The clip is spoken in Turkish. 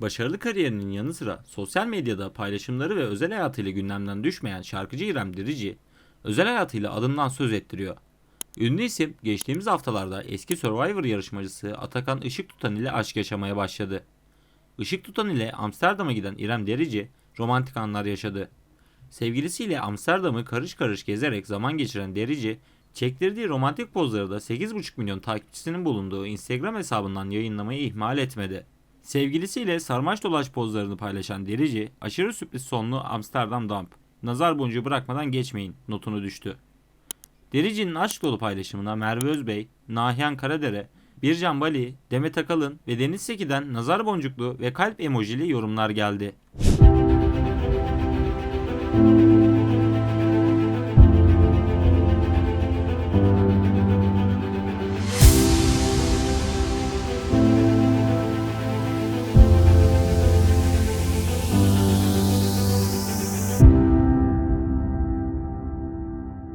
başarılı kariyerinin yanı sıra sosyal medyada paylaşımları ve özel hayatıyla gündemden düşmeyen şarkıcı İrem Derici, özel hayatıyla adından söz ettiriyor. Ünlü isim geçtiğimiz haftalarda eski Survivor yarışmacısı Atakan Işık Tutan ile aşk yaşamaya başladı. Işık Tutan ile Amsterdam'a giden İrem Derici romantik anlar yaşadı. Sevgilisiyle Amsterdam'ı karış karış gezerek zaman geçiren Derici, çektirdiği romantik pozları da 8,5 milyon takipçisinin bulunduğu Instagram hesabından yayınlamayı ihmal etmedi. Sevgilisiyle sarmaş dolaş pozlarını paylaşan Derici, aşırı sürpriz sonlu Amsterdam Dump, nazar boncuğu bırakmadan geçmeyin notunu düştü. Derici'nin aşk dolu paylaşımına Merve Özbey, Nahiyan Karadere, Bircan Bali, Demet Akalın ve Deniz Seki'den nazar boncuklu ve kalp emojili yorumlar geldi.